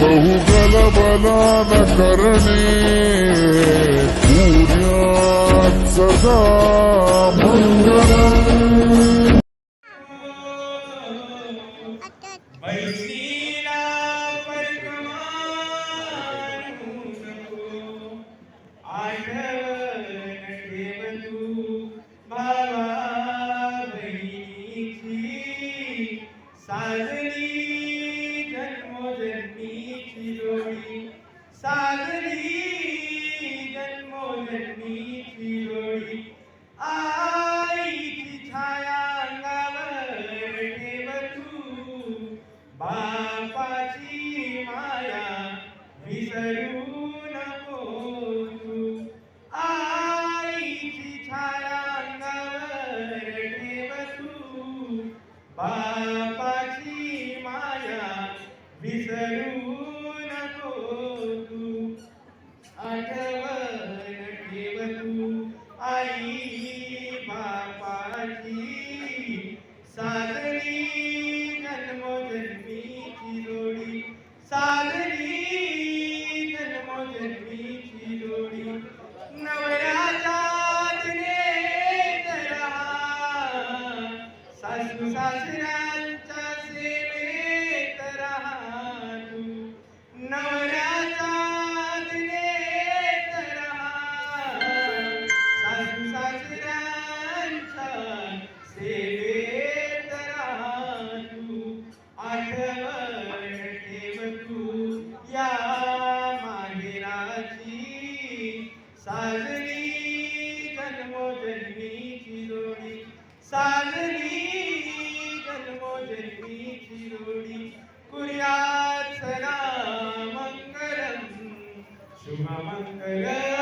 बहुगल बलान करणे पूर्या सदा मंगलम् साजरी जन्मोजन्मीची जोडी साजरी जन्मोजन्मीची जोडी आईची छाया अंगावर ठेव बापाची माया विसरू नको तू आईची छाया अंगावर ठेव तू विसरू नको तू. आठवण ठेव तू आई बापाची साजरी जन्मोजन्मीची जोडी साजरी जन्मोजन्मीची जोडी नवऱ्याच्या दिनेत रहा सासू सासऱ्यांच्या साजरी जन्मोजन्मीची जोडी साजरी जन्मोजन्मीची जोडी कुर्यात सदा मंगलम. शुभमंगल